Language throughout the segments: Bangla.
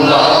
الله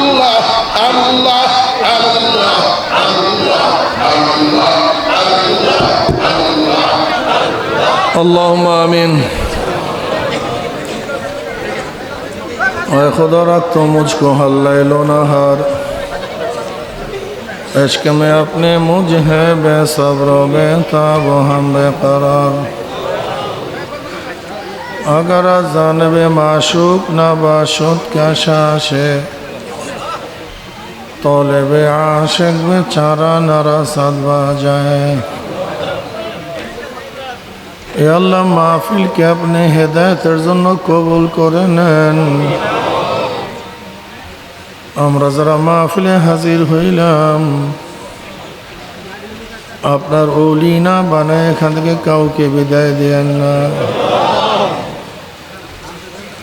আল্লাহ আল্লাহ আল্লাহ আল্লাহ আল্লাহ اللهم آمين اے خدا رکھ تو مجھ کو ہر لیل و نہار عشق میں اپنے مجھ ہے بے صبر و بے تاب و ہم بے قرار اگر از جانب معشوق نہ باشد کا شاش ہے طالب عاشق বেচারা নারাসাদ বাজায় এ আল্লাহ মাহফিলকে আপনি হেদায়তের জন্য কবুল করে নেন আমরা যারা মাহফিলে হাজির হইলাম আপনার ওলি না বানায় এখান থেকে কাউকে বিদায় দেন না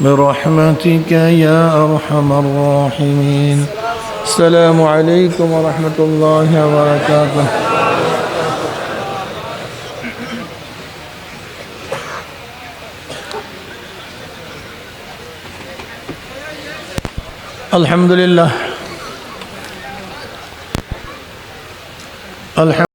برحمتك يا أرحم الراحمين. السلام عليكم ورحمة الله وبركاته. الحمد لله. الحمد